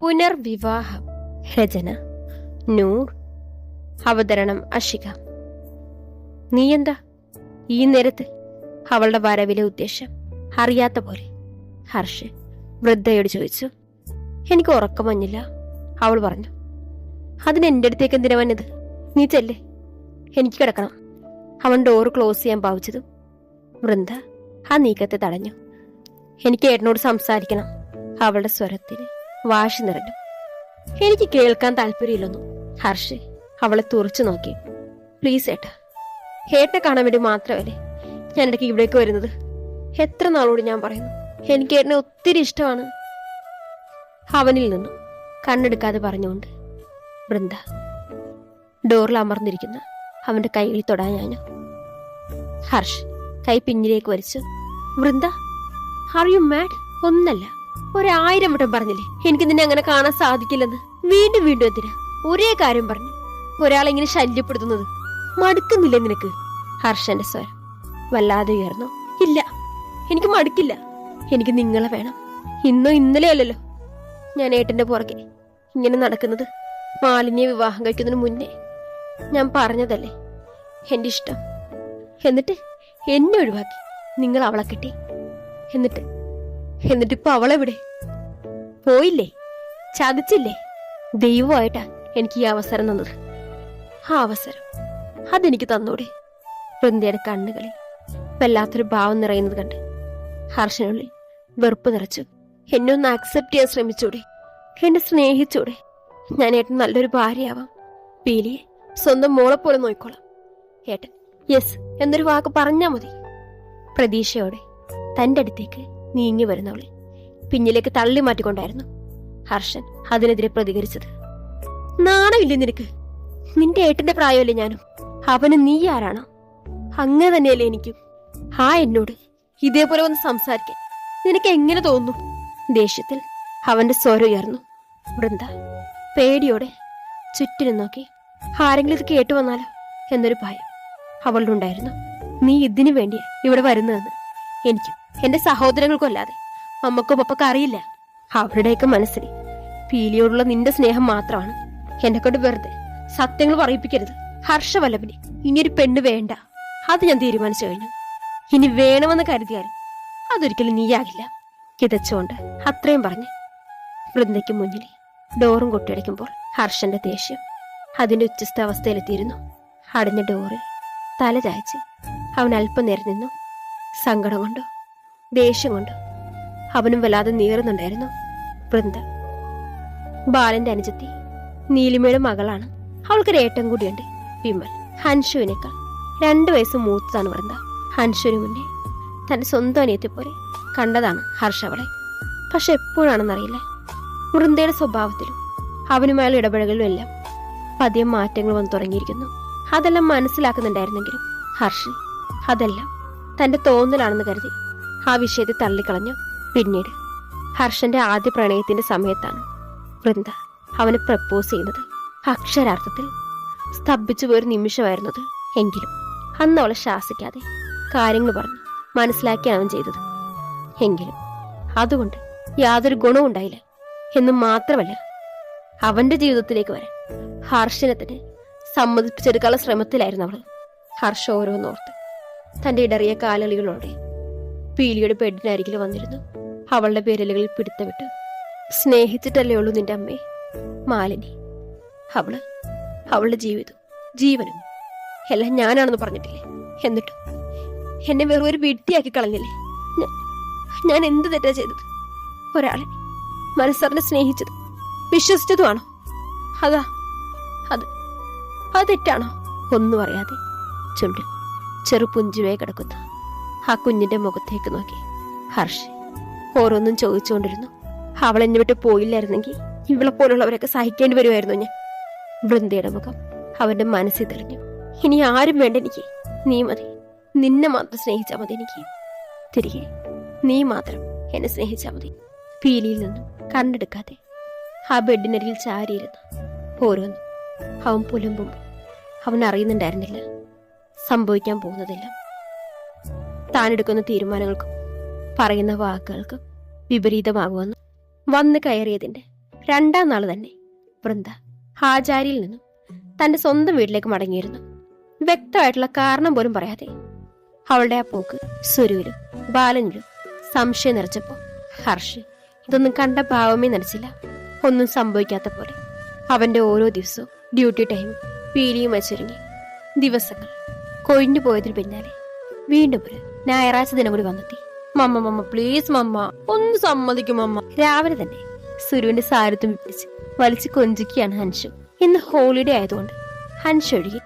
പുനർവിവാഹം. രചന നൂർ. അവതരണം അഷിക. നീ എന്താ ഈ നേരത്ത് അവളുടെ വരവിലെ ഉദ്ദേശം അറിയാത്ത പോലെ. ഹർഷ് വൃദ്ധയോട് ചോദിച്ചു. എനിക്ക് ഉറക്കം വന്നില്ല അവൾ പറഞ്ഞു. അതിന് എന്റെ അടുത്തേക്ക് എന്തിനാ വന്നത്? നീ ചെല്ലേ. എനിക്ക് കിടക്കണം. അവൻ ഡോർ ക്ലോസ് ചെയ്യാൻ ഭാവിച്ചതും വൃന്ദ ആ നീക്കത്തെ തടഞ്ഞു. എനിക്ക് ഏട്ടനോട് സംസാരിക്കണം അവളുടെ സ്വരത്തിന്. വാശി നിറഞ്ഞു. എനിക്ക് കേൾക്കാൻ താല്പര്യമില്ലെന്നു. ഹർഷ് അവളെ തുറച്ചു നോക്കി. പ്ലീസ് ഏട്ടാ ഏട്ടനെ കാണാൻ വേണ്ടി മാത്രമല്ലേ ഞാൻ ഇടയ്ക്ക് ഇവിടേക്ക് വരുന്നത്? എത്ര നാളോട് ഞാൻ പറയുന്നു? എനിക്ക് ഏട്ടനെ ഒത്തിരി ഇഷ്ടമാണ്. അവനിൽ നിന്നും കണ്ണെടുക്കാതെ പറഞ്ഞുകൊണ്ട് വൃന്ദ ഡോറിൽ അമർന്നിരിക്കുന്ന അവന്റെ കൈയിൽ തൊടാൻ ഞാനു. ഹർഷ് കൈ പിന്നിലേക്ക് വലിച്ചു വൃന്ദ ആർ യു മാഡ് ഒന്നല്ല. ഒരായിരം വട്ടം പറഞ്ഞില്ലേ? എനിക്ക് നിന്നെ അങ്ങനെ കാണാൻ സാധിക്കില്ലെന്ന്. വീണ്ടും വീണ്ടും എന്തിനാ? ഒരേ കാര്യം പറഞ്ഞു. ഒരാളെങ്ങനെ ശല്യപ്പെടുത്തുന്നത് മടുക്കുന്നില്ല നിനക്ക്? ഹർഷന്റെ സ്വരം. വല്ലാതെ ഉയർന്നു. ഇല്ല. എനിക്ക് മടുക്കില്ല. എനിക്ക് നിങ്ങളെ വേണം. ഇന്നോ ഇന്നലെ അല്ലല്ലോ. ഞാൻ ഏട്ടന്റെ പുറകെ ഇങ്ങനെ നടക്കുന്നത് മാലിന്യ വിവാഹം കഴിക്കുന്നതിന് മുന്നേ ഞാൻ പറഞ്ഞതല്ലേ? എന്റെ ഇഷ്ടം. എന്നിട്ട് എന്നെ ഒഴിവാക്കി. നിങ്ങൾ അവളെ കിട്ടി. എന്നിട്ട് എന്നിട്ട് ഇപ്പൊ അവളെവിടെ? പോയില്ലേ? ചതിച്ചില്ലേ? ദൈവമായിട്ടാ എനിക്ക് ഈ അവസരം തന്നത്. ആ അവസരം അതെനിക്ക് തന്നൂടെ. വൃന്ദയുടെ കണ്ണുകളിൽ വല്ലാത്തൊരു ഭാവം നിറയുന്നത് കണ്ട് ഹർഷനുള്ളിൽ വെറുപ്പ് നിറച്ചു. എന്നെ ഒന്ന് അക്സെപ്റ്റ് ചെയ്യാൻ ശ്രമിച്ചൂടെ? എന്നെ സ്നേഹിച്ചൂടെ? ഞാൻ ഏട്ടൻ നല്ലൊരു ഭാര്യയാവാം. പീലിയെ സ്വന്തം മോളെ പോലെ നോയിക്കോളാം. ഏട്ടൻ യെസ് എന്നൊരു വാക്ക് പറഞ്ഞാ മതി. പ്രതീക്ഷയോടെ തന്റെ അടുത്തേക്ക് നീങ്ങി വരുന്നവളെ. പിന്നിലേക്ക് തള്ളി മാറ്റിക്കൊണ്ടായിരുന്നു. ഹർഷൻ അതിനെതിരെ പ്രതികരിച്ചത്. നാണമില്ലേ നിനക്ക്? നിന്റെ ഏട്ടന്റെ പ്രായമല്ലേ ഞാനും? അവന് നീ ആരാണോ? അങ്ങനെ തന്നെയല്ലേ എനിക്കും. ആ എന്നോട് ഇതേപോലെ ഒന്ന് സംസാരിക്കാൻ നിനക്ക് എങ്ങനെ തോന്നുന്നു? ദേഷ്യത്തിൽ അവന്റെ സ്വരം ഉയർന്നു. വൃന്ദ പേടിയോടെ ചുറ്റിനും നോക്കി. ആരെങ്കിലും ഇത് കേട്ടു വന്നാലോ? എന്നൊരു ഭയം അവളുണ്ടായിരുന്നു നീ ഇതിനു വേണ്ടിയാ ഇവിടെ വരുന്നതെന്ന് എനിക്കും എന്റെ സഹോദരങ്ങൾക്കും അല്ലാതെ അമ്മക്കും പപ്പക്കും അറിയില്ല. അവരുടെയൊക്കെ മനസ്സിൽ പീലിയോടുള്ള നിന്റെ സ്നേഹം മാത്രമാണ്. എന്നെ കൊണ്ട് വെറുതെ സത്യങ്ങൾ പറയിപ്പിക്കരുത്. ഹർഷവല്ലഭന് ഇനിയൊരു പെണ്ണ് വേണ്ട. അത് ഞാൻ തീരുമാനിച്ചു കഴിഞ്ഞു. ഇനി വേണമെന്ന് കരുതിയാലും അതൊരിക്കലും നീയാകില്ല. കിതച്ചുകൊണ്ട് അത്രയും പറഞ്ഞ് വൃന്ദയ്ക്ക് മുന്നിൽ ഡോറും കൊട്ടിയടയ്ക്കുമ്പോൾ ഹർഷന്റെ ദേഷ്യം അതിന്റെ ഉച്ചസ്ഥ അവസ്ഥയിലെത്തിയിരുന്നു. അടഞ്ഞ ഡോറിൽ തല ചായച്ച് അവൻ അല്പം അല്പനേരം നിന്നു സങ്കടം കൊണ്ടോ ദേഷ്യം കൊണ്ട് അവനും വല്ലാതെ നീറുന്നുണ്ടായിരുന്നു. വൃന്ദ. ബാലന്റെ അനുജത്തി നീലിമയുടെ മകളാണ്. അവൾക്കൊരു ഏട്ടം കൂടിയുണ്ട് വിമൽ. ഹൻഷുവിനേക്കാൾ. രണ്ടു വയസ്സ് മൂത്തതാണ് വൃന്ദ. ഹൻഷുവിന് മുന്നേ തന്റെ സ്വന്തം അനിയത്തെ പോലെ കണ്ടതാണ് ഹർഷ അവളെ. പക്ഷെ എപ്പോഴാണെന്നറിയില്ല. വൃന്ദയുടെ സ്വഭാവത്തിലും അവനുമായുള്ള ഇടപെടലുകളിലും എല്ലാം പതിയെ മാറ്റങ്ങൾ വന്നു തുടങ്ങിയിരിക്കുന്നു. അതെല്ലാം മനസ്സിലാക്കുന്നുണ്ടായിരുന്നെങ്കിലും ഹർഷൻ അതെല്ലാം തന്റെ തോന്നലാണെന്ന് കരുതി ആ വിഷയത്തെ തള്ളിക്കളഞ്ഞു. പിന്നീട് ഹർഷന്റെ ആദ്യ പ്രണയത്തിന്റെ സമയത്താണ് വൃന്ദ അവനെ പ്രപ്പോസ് ചെയ്യുന്നത്. അക്ഷരാർത്ഥത്തിൽ സ്തംഭിച്ചു പോയൊരു നിമിഷമായിരുന്നത് എങ്കിലും. അന്ന് അവളെ ശാസിക്കാതെ കാര്യങ്ങൾ പറഞ്ഞു മനസ്സിലാക്കിയാണ് അവൻ ചെയ്തത്. എങ്കിലും അതുകൊണ്ട് യാതൊരു ഗുണവും ഉണ്ടായില്ല എന്ന് മാത്രമല്ല അവന്റെ ജീവിതത്തിലേക്ക് വരെ ഹർഷനെ തന്നെ സമ്മതിപ്പിച്ചെടുക്കാനുള്ള ശ്രമത്തിലായിരുന്നു അവൾ ഹർഷ ഓരോന്നോർത്ത് തന്റെ ഇടറിയ കാലളികളോടെ പീലിയുടെ ബെഡിനരികിൽ വന്നിരുന്നു. അവളുടെ പേരലുകളിൽ പിടുത്തമിട്ട്. സ്നേഹിച്ചിട്ടല്ലേ ഉള്ളൂ നിന്റെ അമ്മേ? മാലിനി അവൾ അവളുടെ ജീവിതം ജീവനും എല്ലാം ഞാനാണെന്ന് പറഞ്ഞിട്ടില്ലേ? എന്നിട്ടും എന്നെ വെറും ഒരു വിഡ്ഢിയാക്കി കളഞ്ഞില്ലേ? ഞാൻ- എന്ത് തെറ്റാ ചെയ്തത്? ഒരാളെ മനസ്സറിനെ സ്നേഹിച്ചത് വിശ്വസിച്ചതുമാണോ? അതാ അത് അത് തെറ്റാണോ? ഒന്നും അറിയാതെ ചുണ്ടിൽ ചെറു കിടക്കുന്നു കിടക്കുന്ന. ആ കുഞ്ഞിന്റെ മുഖത്തേക്ക് നോക്കി. ഹർഷ് ഓരോന്നും ചോദിച്ചുകൊണ്ടിരുന്നു. അവൾ എന്നെ വിട്ട് പോയില്ലായിരുന്നെങ്കിൽ ഇവളെ പോലുള്ളവരൊക്കെ സഹിക്കേണ്ടി വരുമായിരുന്നു ഞാൻ. വൃന്ദയുടെ മുഖം അവന്റെ മനസ്സിൽ തെളിഞ്ഞു. ഇനി ആരും വേണ്ട എനിക്ക്. നീ മതി. നിന്നെ മാത്രം സ്നേഹിച്ചാൽ മതി എനിക്ക്. തിരികെ. നീ മാത്രം എന്നെ സ്നേഹിച്ചാൽ മതി. പീലിയിൽ നിന്നും കണ്ണെടുക്കാതെ ആ ബെഡിനരിയിൽ ചാരിയിരുന്നു. ഓരോന്നും അവൻ പുലമ്പുമ്പോൾ അവൻ അറിയുന്നുണ്ടായിരുന്നില്ല. സംഭവിക്കാൻ പോകുന്നതെല്ലാം താനെടുക്കുന്ന തീരുമാനങ്ങൾക്കും പറയുന്ന വാക്കുകൾക്കും വിപരീതമാകുമെന്ന് വന്നു കയറിയതിന്റെ രണ്ടാം നാൾ തന്നെ വൃന്ദ ഹാജാരിയിൽ നിന്നും തന്റെ സ്വന്തം വീട്ടിലേക്ക് മടങ്ങിയിരുന്നു. വ്യക്തമായിട്ടുള്ള കാരണം പോലും പറയാതെ അവളുടെ ആ പോക്ക് സുരുവിലും ബാലനിലും സംശയം നിറച്ചപ്പോ ഹർഷ് ഇതൊന്നും കണ്ട ഭാവമേ നനച്ചില്ല ഒന്നും സംഭവിക്കാത്ത പോലെ. അവന്റെ ഓരോ ദിവസവും ഡ്യൂട്ടി ടൈം പീലിയും ചുരുങ്ങി ദിവസങ്ങൾ കൊഴിഞ്ഞു പോയതിന് പിന്നാലെ വീണ്ടും ഒരു ഞായറാഴ്ച ദിനം കൂടി വന്നെത്തി. മമ്മ മമ്മ പ്ലീസ് മമ്മ ഒന്ന് സമ്മതിക്കും മമ്മ. രാവിലെ തന്നെ സുരുവിന്റെ സാരത്തും പിടിച്ച് വലിച്ചു കൊഞ്ചിക്കുകയാണ് ഹൻഷു. ഇന്ന് ഹോളിഡേ ആയതുകൊണ്ട് ഹൻഷ് ഒഴുകി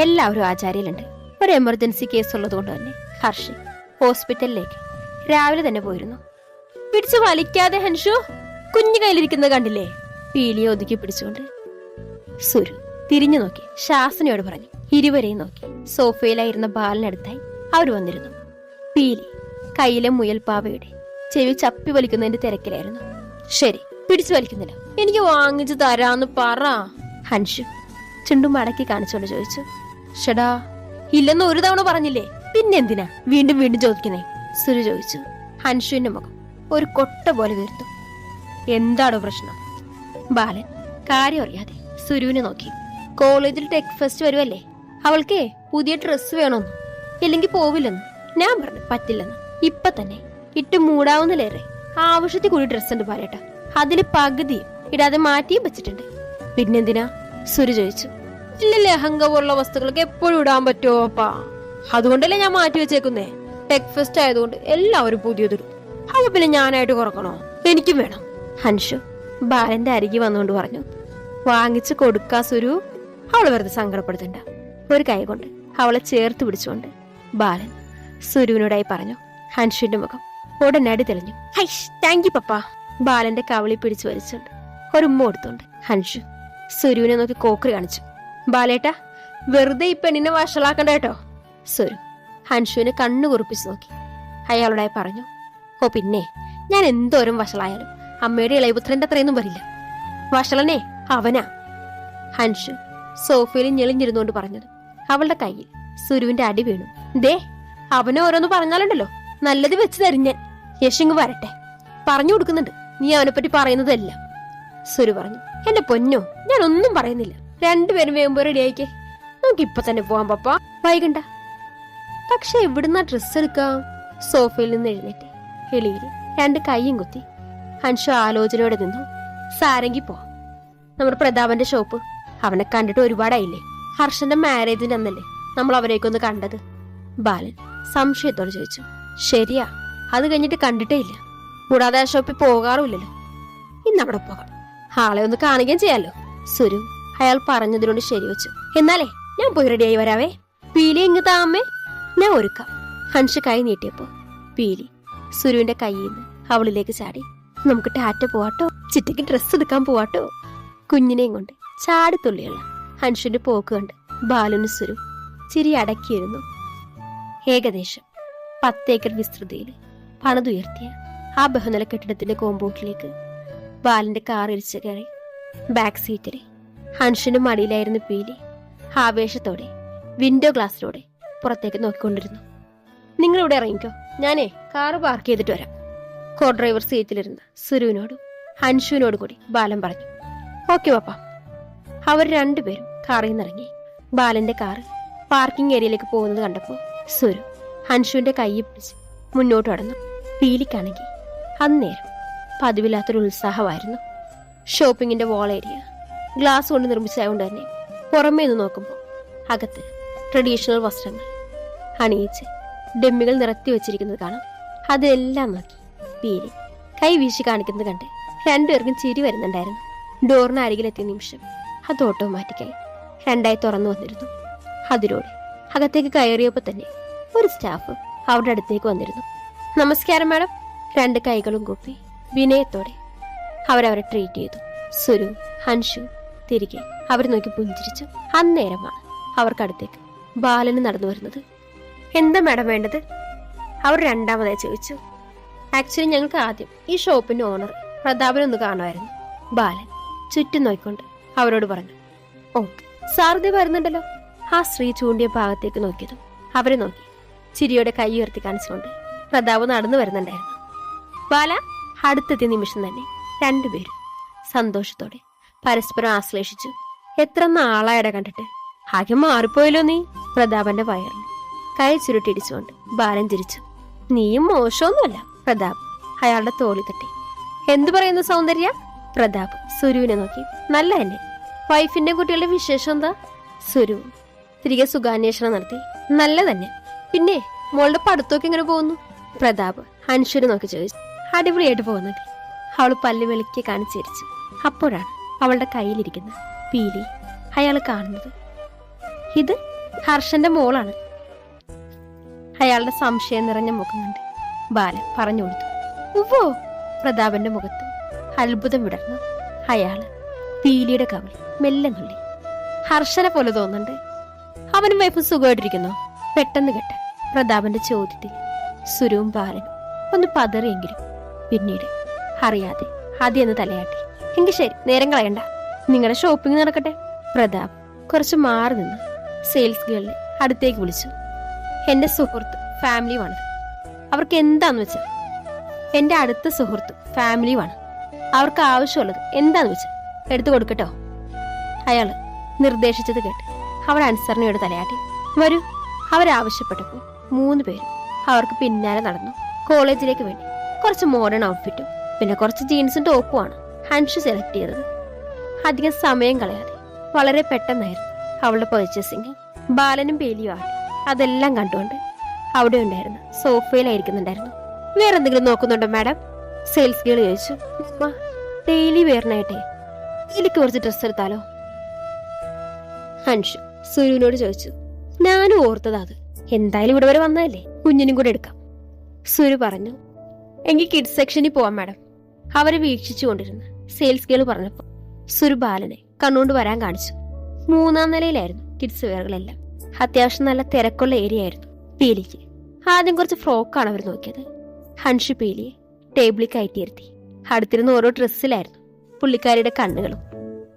എല്ലാവരും ആചാര്യയിലുണ്ട്. ഒരു എമർജൻസി കേസ് ഉള്ളതുകൊണ്ട് തന്നെ ഹർഷി ഹോസ്പിറ്റലിലേക്ക് രാവിലെ തന്നെ പോയിരുന്നു. പിടിച്ചു വലിക്കാതെ ഹൻഷു കുഞ്ഞു കയ്യിലിരിക്കുന്നത് കണ്ടില്ലേ? പീലിയെ ഒതുക്കി പിടിച്ചുകൊണ്ട് സുരു തിരിഞ്ഞു നോക്കി ശാസനയോട് പറഞ്ഞു ഇരുവരെയും നോക്കി. സോഫയിലായിരുന്ന ബാലിനടുത്തായി അവർ വന്നിരുന്നു. പീലി കയ്യിലെ മുയൽപ്പാവയുടെ ചെവി ചപ്പി വലിക്കുന്നതിന്റെ തിരക്കിലായിരുന്നു. ശരി പിടിച്ചു വലിക്കുന്നില്ല. എനിക്ക് വാങ്ങിച്ചു തരാന്ന് പറ. ഹൻഷു ചുണ്ടും മടക്കി കാണിച്ചോണ്ട് ചോദിച്ചു. ഷടാ ഇല്ലെന്ന് ഒരു തവണ പറഞ്ഞില്ലേ? പിന്നെന്തിനാ വീണ്ടും വീണ്ടും ചോദിക്കുന്നേ? സുരു ചോദിച്ചു. ഹൻഷുവിന്റെ മുഖം ഒരു കൊട്ട പോലെ വീർത്തു. എന്താണോ പ്രശ്നം? ബാലൻ കാര്യം അറിയാതെ സുരുവിനെ നോക്കി. കോളേജിൽ ടെക് ഫെസ്റ്റ് വരുമല്ലേ അവൾക്കേ പുതിയ ഡ്രസ്സ് വേണമെന്ന് ഇല്ലെങ്കിൽ പോവില്ലെന്ന്. ഞാൻ പറഞ്ഞു പറ്റില്ലെന്ന്. ഇപ്പൊ തന്നെ ഇട്ട് മൂടാവുന്നില്ലേറെ ആവശ്യത്തിൽ കൂടി ഡ്രസ് ഉണ്ട് പറയട്ടെ അതിൽ പകുതി ഇടാതെ മാറ്റിയും വെച്ചിട്ടുണ്ട്. പിന്നെന്തിനാ? സുരു ചോദിച്ചു. ഇല്ല ലഹങ്ക പോലുള്ള വസ്തുക്കൾക്ക് എപ്പോഴും ഇടാൻ പറ്റുമോ അപ്പാ? അതുകൊണ്ടല്ലേ ഞാൻ മാറ്റി വെച്ചേക്കുന്നേ. ടെക് ഫെസ്റ്റ് ആയതുകൊണ്ട് എല്ലാവരും പുതിയതിടും അപ്പൊ പിന്നെ ഞാനായിട്ട് കുറക്കണോ? എനിക്കും വേണം. ഹൻഷു ബാലന്റെ അരികെ വന്നുകൊണ്ട് പറഞ്ഞു. വാങ്ങിച്ചു കൊടുക്കാ സുരു. അവൾ വെറുതെ സങ്കടപ്പെടുത്തണ്ട. ഒരു കൈ കൊണ്ട് അവളെ ചേർത്ത് പിടിച്ചുകൊണ്ട് ബാലൻ സുരുവിനോടായി പറഞ്ഞു. ഹൻഷുവിന്റെ മുഖം ഉടനടി തെളിഞ്ഞു. ഹൈഷ് താങ്ക് യു പപ്പ. ബാലന്റെ കവളി പിടിച്ചു വലിച്ചുണ്ട് ഒരു ഉമ്മ കൊടുത്തോണ്ട് ഹൻഷു സുരുവിനെ നോക്കി കോക്കറി കാണിച്ചു. ബാലേട്ട വെറുതെ ഈ പെണ്ണിനെ വഷളാക്കണ്ട കേട്ടോ. സുരു ഹൻഷുവിനെ കണ്ണു കുറിപ്പിച്ചു നോക്കി. അയാളോടായി പറഞ്ഞു ഓ പിന്നെ ഞാൻ എന്തോരം വഷളായാലും അമ്മയുടെ ഇളയപുത്രന്റെ അത്രയൊന്നും വരില്ല. വഷളനെ അവനാ. ഹൻഷു സോഫയിൽ ഞെളിഞ്ഞിരുന്നുകൊണ്ട് പറഞ്ഞത് അവളുടെ കയ്യിൽ. സുരുവിന്റെ അടി വീണു. ദേ അവനെ ഓരോന്ന് പറഞ്ഞാലുണ്ടല്ലോ. നല്ലത് വെച്ച് തരും ഞാൻ. വരട്ടെ. പറഞ്ഞു കൊടുക്കുന്നുണ്ട്. നീ അവനെ പറ്റി പറയുന്നതല്ല. സുരു പറഞ്ഞു. എന്റെ പൊന്നോ ഞാൻ ഒന്നും പറയുന്നില്ല. രണ്ടുപേരും വേകുമ്പോ റെഡി ആയിക്കേ. നമുക്ക് ഇപ്പൊ തന്നെ പോവാൻ പപ്പ. വൈകണ്ട. പക്ഷെ എവിടുന്ന ഡ്രസ് എടുക്കാം? സോഫയിൽ നിന്ന് എഴുന്നേറ്റ്. എളിയിൽ രണ്ട് കൈയും കുത്തി. ഹൻഷു ആലോചനയോടെ നിന്നു. സാരംഗി പോ. നമ്മുടെ പ്രതാപന്റെ ഷോപ്പ് അവനെ കണ്ടിട്ട് ഒരുപാടായില്ലേ? ഹർഷന്റെ മാരേജിന്റെ അന്നല്ലേ? നമ്മൾ അവരേക്കൊന്ന് കണ്ടത്? ബാലൻ സംശയത്തോടെ ചോദിച്ചു. ശരിയാ അത് കഴിഞ്ഞിട്ട് കണ്ടിട്ടേ ഇല്ല. കൂടാതെ ഷോപ്പിൽ പോകാറുമില്ലല്ലോ. ഇന്ന് അവിടെ പോകാം. ആളെ ഒന്ന് കാണുകയും ചെയ്യാലോ? സുരു അയാൾ പറഞ്ഞതിനോട് ശരിവെച്ചു എന്നാലേ ഞാൻ പോയി റെഡിയായി വരാവേ. പീലി ഇങ്ങ് താമേ ഞാൻ ഒരുക്കാം. ഹൻഷ് കൈ നീട്ടിയപ്പോ പീലി സുരുവിന്റെ കയ്യിൽ നിന്ന് അവളിലേക്ക് ചാടി. നമുക്ക് ടാറ്റ പോവാട്ടോ? ചിറ്റയ്ക്ക് ഡ്രസ്സ് എടുക്കാൻ പോവാട്ടോ? കുഞ്ഞിനെയും കൊണ്ട് ചാടിത്തുള്ളിയുള്ള ഹൻഷിന്റെ പോക്ക് കണ്ട് ബാലനും സുരു ചിരി അടക്കിയിരുന്നു. ഏകദേശം പത്തേക്കർ വിസ്തൃതിയിൽ പണിതുയർത്തിയ ആ ബഹുനില കെട്ടിടത്തിന്റെ കോമ്പൗണ്ടിലേക്ക് ബാലന്റെ കാർ ഇരിച്ചു കയറി. ബാക്ക് സീറ്റിൽ ഹൻഷനും മടിയിലായിരുന്നു പീലി ആവേശത്തോടെ വിൻഡോ ഗ്ലാസ്സിലൂടെ പുറത്തേക്ക് നോക്കിക്കൊണ്ടിരുന്നു. നിങ്ങൾ ഇവിടെ ഇറങ്ങിക്കോ. ഞാനേ കാറ് പാർക്ക് ചെയ്തിട്ട് വരാം. കോ ഡ്രൈവർ സീറ്റിലിരുന്ന സുരുവിനോടും ഹൻഷുവിനോടും കൂടി ബാലൻ പറഞ്ഞു. ഓക്കെ പാപ്പ. അവർ രണ്ടുപേരും കാറിൽ നിന്നിറങ്ങി. ബാലന്റെ കാറ് പാർക്കിംഗ് ഏരിയയിലേക്ക് പോകുന്നത് കണ്ടപ്പോൾ സുരു ഹൻഷുവിന്റെ കൈ പിടിച്ച് മുന്നോട്ട് കടന്നു പീലിക്കാണെങ്കിൽ അന്നേരം പതിവില്ലാത്തൊരു ഉത്സാഹമായിരുന്നു. ഷോപ്പിങ്ങിന്റെ വാൾ ഏരിയ ഗ്ലാസ് കൊണ്ട് നിർമ്മിച്ചതുകൊണ്ട് തന്നെ പുറമേ നിന്ന് നോക്കുമ്പോൾ അകത്ത് ട്രഡീഷണൽ വസ്ത്രങ്ങൾ അണിയിച്ച് ഡെമ്മികൾ നിരത്തി വെച്ചിരിക്കുന്നത് കാണാം. അതെല്ലാം നോക്കി പീലി കൈ വീശി കാണിക്കുന്നത് കണ്ട് രണ്ടുപേർക്കും ചിരി വരുന്നുണ്ടായിരുന്നു. ഡോറിന് അരികിലെത്തിയ നിമിഷം അത് ഓട്ടോമാറ്റിക്കായി രണ്ടായി തുറന്നു വന്നിരുന്നു. അതിലൂടെ അകത്തേക്ക് കയറിയപ്പോൾ തന്നെ ഒരു സ്റ്റാഫ് അവരുടെ അടുത്തേക്ക് വന്നിരുന്നു. നമസ്കാരം മാഡം. രണ്ട് കൈകളും കൂപ്പി വിനയത്തോടെ അവരവരെ ട്രീറ്റ് ചെയ്തു. സുരു ഹൻഷു തിരികെ അവർ നോക്കി പുഞ്ചിരിച്ചു. അന്നേരമാണ് അവർക്കടുത്തേക്ക് ബാലന് നടന്നു വരുന്നത്. എന്താ മാഡം വേണ്ടത്? അവർ രണ്ടാമതായി ചോദിച്ചു. ആക്ച്വലി ഞങ്ങൾക്ക് ആദ്യം ഈ ഷോപ്പിന്റെ ഓണർ പ്രതാപനൊന്ന് കാണുമായിരുന്നു. ബാലൻ ചുറ്റും നോക്കിക്കൊണ്ട് അവരോട് പറഞ്ഞു. ഓക്കെ സാറിത് വരുന്നുണ്ടല്ലോ. ആ സ്ത്രീ ചൂണ്ടിയ ഭാഗത്തേക്ക് നോക്കിയതും അവരെ നോക്കി. ചിരിയോടെ കൈ ഉയർത്തി കാണിച്ചുകൊണ്ട് പ്രതാവ് നടന്നു വരുന്നുണ്ടായിരുന്നു. ബാല അടുത്തെത്തിയ നിമിഷം തന്നെ രണ്ടുപേരും സന്തോഷത്തോടെ പരസ്പരം ആശ്ലേഷിച്ചു. എത്ര നാളായട കണ്ടിട്ട്? ആകെ മാറിപ്പോയല്ലോ നീ? പ്രതാപന്റെ വയറിൽ കൈ ചുരുട്ടിടിച്ചുകൊണ്ട് ബാലൻ തിരിച്ചു നീയും മോശമൊന്നുമല്ല പ്രതാപ്. അയാളുടെ തോളി തട്ടി. എന്തു പറയുന്നു സൗന്ദര്യ? പ്രതാപ് സുരുവിനെ നോക്കി. നല്ല തന്നെ. വൈഫിന്റെ കുട്ടികളുടെ വിശേഷം എന്താ? സുരു തിരികെ സുഖാന്വേഷണം നടത്തി. നല്ല തന്നെ പിന്നെ മോളുടെ പഠിത്തമൊക്കെ എങ്ങനെ പോകുന്നു? പ്രതാപ് അനുശ്വരി നോക്കി ചോദിച്ചു. അടിപൊളിയായിട്ട് പോകുന്നത് അവൾ പല്ല് വെളുക്കി കാണിച്ചിരിച്ചു. അപ്പോഴാണ് അവളുടെ കയ്യിലിരിക്കുന്ന പീലി അയാൾ കാണുന്നത്. ഇത് ഹർഷന്റെ മോളാണ്. അയാളുടെ സംശയം നിറഞ്ഞ മുഖം കണ്ട് ബാലൻ പറഞ്ഞു കൊടുത്തു. ഉവ്വോ! പ്രതാപന്റെ മുഖത്ത് അത്ഭുതം വിടർന്നു. അയാൾ പീലിയുടെ കവൾ മെല്ലെ നുള്ളി. ഹർഷനെ പോലെ തോന്നുന്നുണ്ട്. അവനും വൈഫും സുഖമായിട്ടിരിക്കുന്നു. പെട്ടെന്ന് കേട്ട. പ്രതാപന്റെ ചോദ്യത്തിൽ സുരവും ബാലനും ഒന്ന് പതറിയെങ്കിലും പിന്നീട് അറിയാതെ ആദ്യം തലയാട്ടി. എങ്കിൽ ശരി നേരം കളയണ്ട. നിങ്ങളുടെ ഷോപ്പിംഗ് നടക്കട്ടെ. പ്രതാപ് കുറച്ച് മാറി നിന്ന് സെയിൽസ് ഗേളിനെ അടുത്തേക്ക് വിളിച്ചു. എന്റെ സുഹൃത്ത് ഫാമിലി ഫാമിലിയുമാണത് അവർക്ക് എന്താന്ന് വെച്ചാൽ എന്റെ അടുത്ത സുഹൃത്ത് ഫാമിലി ഫാമിലിയുമാണ് അവർക്ക് ആവശ്യമുള്ളത് എന്താന്ന് വെച്ചാൽ എടുത്തു കൊടുക്കട്ടോ. അയാൾ നിർദ്ദേശിച്ചത് കേട്ട് അവർ അനുസരണയോട് തലയാട്ടി. വരൂ അവരാവശ്യപ്പെട്ടപ്പോൾ മൂന്ന് പേരും അവർക്ക് പിന്നാലെ നടന്നു. കോളേജിലേക്ക് വേണ്ടി. കുറച്ച് മോഡേൺ ഔട്ട്ഫിറ്റും പിന്നെ കുറച്ച് ജീൻസും ടോപ്പുമാണ് ഹൻഷു സെലക്ട് ചെയ്തത്. അധികം സമയം കളയാതെ വളരെ പെട്ടെന്നായിരുന്നു അവളുടെ പർച്ചേസിങ് ബാലനും പേലിയും ആണ് അതെല്ലാം കണ്ടുകൊണ്ട് അവിടെ ഉണ്ടായിരുന്നു. സോഫയിലായിരിക്കുന്നുണ്ടായിരുന്നു. വേറെ എന്തെങ്കിലും നോക്കുന്നുണ്ടോ മാഡം സെയിൽസ് ഗേൾ ചോദിച്ചു. ഡെയിലി വേറിനായിട്ടേ എനിക്ക് കുറച്ച് ഡ്രസ്സ് എടുത്താലോ? ഹൻഷു സുരുവിനോട് ചോദിച്ചു ഞാനും ഓർത്തതാ അത്. എന്തായാലും ഇവിടെ വരെ വന്നതല്ലേ? കുഞ്ഞിനും കൂടെ എടുക്കാം. സുരു പറഞ്ഞു എങ്കിൽ കിഡ്സ് സെക്ഷനിൽ പോവാം മാഡം അവരെ വീക്ഷിച്ചു കൊണ്ടിരുന്ന. സെയിൽസ് ഗേൾ പറഞ്ഞപ്പോൾ സുരു ബാലനെ കണ്ണുകൊണ്ട് വരാൻ കാണിച്ചു. മൂന്നാം നിലയിലായിരുന്നു കിഡ്സ് വെയറുകളെല്ലാം അത്യാവശ്യം നല്ല തിരക്കുള്ള ഏരിയ ആയിരുന്നു പീലിക്ക്. ആദ്യം കുറച്ച് ഫ്രോക്കാണ് അവർ നോക്കിയത്. ഹൻഷു പീലിയെ ടേബിളിൽ കയറ്റിയിരുത്തി അടുത്തിരുന്ന ഓരോ ഡ്രസ്സിലായിരുന്നു പുള്ളിക്കാരിയുടെ കണ്ണുകളും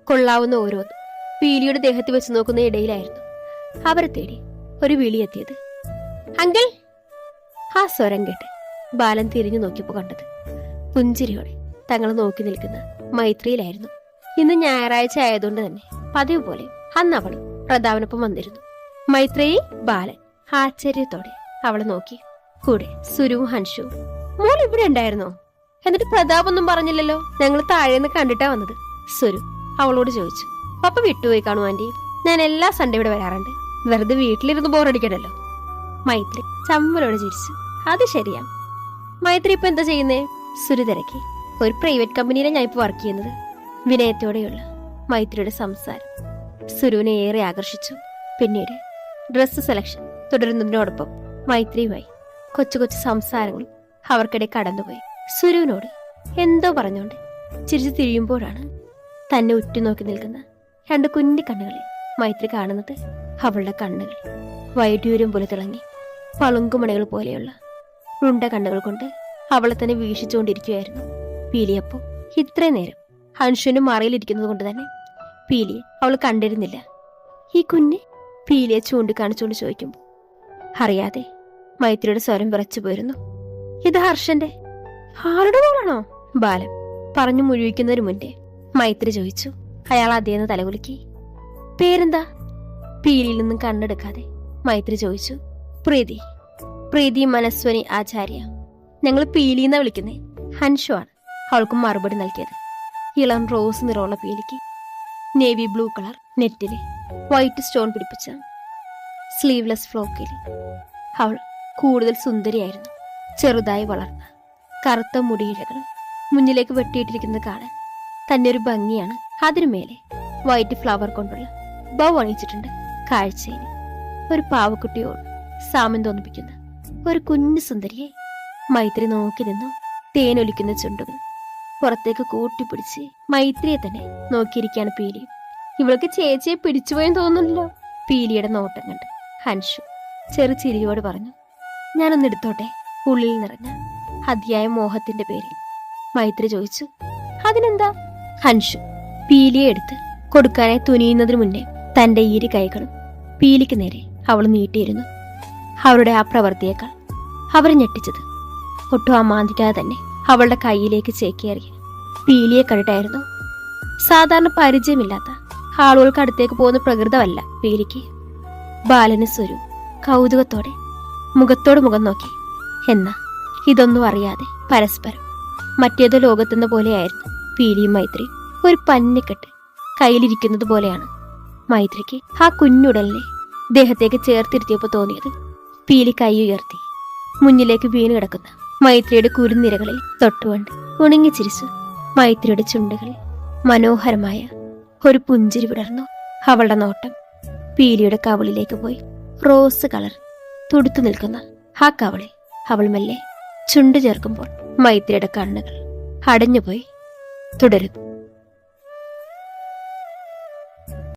കൊള്ളാവുന്ന ഓരോന്നും. പീലിയുടെ ദേഹത്ത് വെച്ച് നോക്കുന്ന ഇടയിലായിരുന്നു. അവരെ തേടി ഒരു വിളി എത്തിയത്. അങ്കിൾ ആ സ്വരം കേട്ട് ബാലൻ തിരിഞ്ഞു നോക്കിയപ്പോൾ കണ്ടത് പുഞ്ചിരിയോടെ തങ്ങളെ നോക്കി നിൽക്കുന്ന മൈത്രിയിലായിരുന്നു. ഇന്ന് ഞായറാഴ്ച ആയതുകൊണ്ട് തന്നെ പതിവ് പോലെ അന്ന് അവൾ പ്രതാപനൊപ്പം വന്നിരുന്നു. മൈത്രേയി ബാലൻ ആശ്ചര്യത്തോടെ അവളെ നോക്കി. കൂടെ സുരുവും ഹൻഷുവും മോൾ ഇവിടെ ഉണ്ടായിരുന്നോ? എന്നിട്ട് പ്രതാപ് ഒന്നും പറഞ്ഞില്ലല്ലോ. ഞങ്ങൾ താഴേന്ന് കണ്ടിട്ടാ വന്നത്. സുരു അവളോട് ചോദിച്ചു. പപ്പ വിട്ടുപോയി കാണും ആന്റി. ഞാൻ എല്ലാ സൺഡേ ഇവിടെ വരാറുണ്ട്. വെറുതെ വീട്ടിലിരുന്ന് ബോറടിക്കണല്ലോ മൈത്രി ചമ്മലോട് ചിരിച്ചു. അത് ശരിയാ. മൈത്രി ഇപ്പൊ എന്താ ചെയ്യുന്നേ? സുരിതിരക്കി. ഒരു പ്രൈവറ്റ് കമ്പനിയിലാണ് ഞാൻ ഇപ്പൊ വർക്ക് ചെയ്യുന്നത്. വിനയത്തോടെയുള്ള മൈത്രിയുടെ സംസാരം. സുരുവിനെ ഏറെ ആകർഷിച്ചു. പിന്നീട് ഡ്രസ്സ് സെലക്ഷൻ തുടരുന്നതിനോടൊപ്പം മൈത്രിയുമായി കൊച്ചു കൊച്ചു സംസാരങ്ങളും അവർക്കിടെ കടന്നുപോയി. സുരുവിനോട് എന്തോ പറഞ്ഞുകൊണ്ട് ചിരിച്ചു തിരിയുമ്പോഴാണ് തന്നെ ഉറ്റുനോക്കി നിൽക്കുന്ന രണ്ട് കുഞ്ഞു കണ്ണുകളിൽ മൈത്രി കാണുന്നത് അവളുടെ കണ്ണുകൾ. വൈഡ്യൂരം പോലെ തിളങ്ങി പളുങ്കുമണികൾ പോലെയുള്ള ഉണ്ട കണ്ണുകൾ കൊണ്ട് അവളെ തന്നെ വീക്ഷിച്ചുകൊണ്ടിരിക്കുകയായിരുന്നു. പീലിയപ്പോ ഇത്രയും നേരം ഹൻഷുവിന്റെ മറയിലിരിക്കുന്നത് കൊണ്ട് തന്നെ പീലിയെ അവൾ കണ്ടിരുന്നില്ല. ഈ കുഞ്ഞ് പീലിയെ ചൂണ്ടിക്കാണിച്ചുകൊണ്ട് ചോദിക്കുമ്പോൾ അറിയാതെ മൈത്രിയുടെ സ്വരം വിറച്ചു പോയിരുന്നു. ഇത് ഹർഷന്റെ ആരുടെ മോളാണോ? ബാലൻ പറഞ്ഞു മുഴുവിക്കുന്നതിന് മുന്നേ മൈത്രി ചോദിച്ചു. അയാൾ അതേന്ന് തലകുലുക്കി. പേരെന്താ? പീലിയിൽ നിന്നും കണ്ണെടുക്കാതെ. മൈത്രി ചോദിച്ചു. പ്രീതി പ്രീതി മനസ്വനി ആചാര്യ. ഞങ്ങൾ പീലിന്നാ വിളിക്കുന്നേ. ഹൻഷു ആണ്. അവൾക്കും മറുപടി നൽകിയത്. ഇളം റോസ് നിറമുള്ള പീലിക്ക്. നേവി ബ്ലൂ കളർ നെറ്റിൽ വൈറ്റ് സ്റ്റോൺ പിടിപ്പിച്ച സ്ലീവ്ലെസ് ഫ്ലോക്കിൽ അവൾ കൂടുതൽ സുന്ദരിയായിരുന്നു. ചെറുതായി വളർന്ന കറുത്ത മുടിയിഴകൾ മുന്നിലേക്ക് വെട്ടിയിട്ടിരിക്കുന്നത് കാണാൻ തന്നെ ഒരു ഭംഗിയാണ്. അതിനു മേലെ വൈറ്റ് ഫ്ലവർ കൊണ്ടുള്ള ബൗ അണിയിച്ചിട്ടുണ്ട് കാഴ്ചയിൽ ഒരു പാവക്കുട്ടിയോട് സാമ്യം തോന്നിപ്പിക്കുന്ന ഒരു കുഞ്ഞു സുന്ദരിയെ മൈത്രി നോക്കി നിന്നു തേനൊലിക്കുന്ന ചുണ്ടുകൾ. പുറത്തേക്ക് കൂട്ടിപ്പിടിച്ച് മൈത്രിയെ തന്നെ നോക്കിയിരിക്കുകയാണ് പീലി. ഇവൾക്ക് ചേച്ചിയെ പിടിച്ചുപോയെന്ന് തോന്നുന്നില്ലോ പീലിയുടെ നോട്ടം കണ്ട് ഹൻഷു ചെറു ചിരിയോട് പറഞ്ഞു ഞാനൊന്ന് എടുത്തോട്ടെ? ഉള്ളിൽ നിറഞ്ഞ അതിയായ മോഹത്തിന്റെ പേരിൽ മൈത്രി ചോദിച്ചു അതിനെന്താ? ഹൻഷു പീലിയെ എടുത്ത് കൊടുക്കാനായി തുനിയുന്നതിന് മുന്നേ തന്റെ ഇരു കൈകളും പീലിക്ക് നേരെ അവൾ നീട്ടിയിരുന്നു. അവരുടെ ആ പ്രവൃത്തിയേക്കാൾ അവരെ ഞെട്ടിച്ചത്. ഒട്ടും അമാന്തിക്കാതെ തന്നെ അവളുടെ കയ്യിലേക്ക് ചേക്കേറി പീലിയെ കണ്ടിട്ടായിരുന്നു. സാധാരണ പരിചയമില്ലാത്ത ആളുകൾക്ക് അടുത്തേക്ക് പോകുന്ന പ്രകൃതമല്ല പീലിക്ക്. ബാലന് സ്വരു കൗതുകത്തോടെ മുഖത്തോട് മുഖം നോക്കി. എന്നാ ഇതൊന്നും അറിയാതെ പരസ്പരം മറ്റേതോ ലോകത്തെന്ന പോലെയായിരുന്നു പീലിയും മൈത്രിയും. ഒരു പന്നിക്കെട്ട് കയ്യിലിരിക്കുന്നത് പോലെയാണ്. മൈത്രിക്ക് ആ കുഞ്ഞുടലിനെ ദേഹത്തേക്ക് ചേർത്തിരുത്തിയപ്പോൾ തോന്നിയത് പീലി കൈ ഉയർത്തി. മുന്നിലേക്ക് വീണ് കിടക്കുന്ന മൈത്രിയുടെ കുരുനിരകളിൽ തൊട്ടുകൊണ്ട് ഉണങ്ങി ചിരിച്ചു മൈത്രിയുടെ ചുണ്ടുകളിൽ മനോഹരമായ ഒരു പുഞ്ചിരി വിടർന്നു അവളുടെ നോട്ടം. പീലിയുടെ കവളിലേക്ക് പോയി റോസ് കളർ തുടുത്തു നിൽക്കുന്ന ആ കവളിൽ അവൾ മെല്ലെ ചുണ്ടു ചേർക്കുമ്പോൾ മൈത്രിയുടെ കണ്ണുകൾ അടഞ്ഞുപോയി തുടരുന്നു.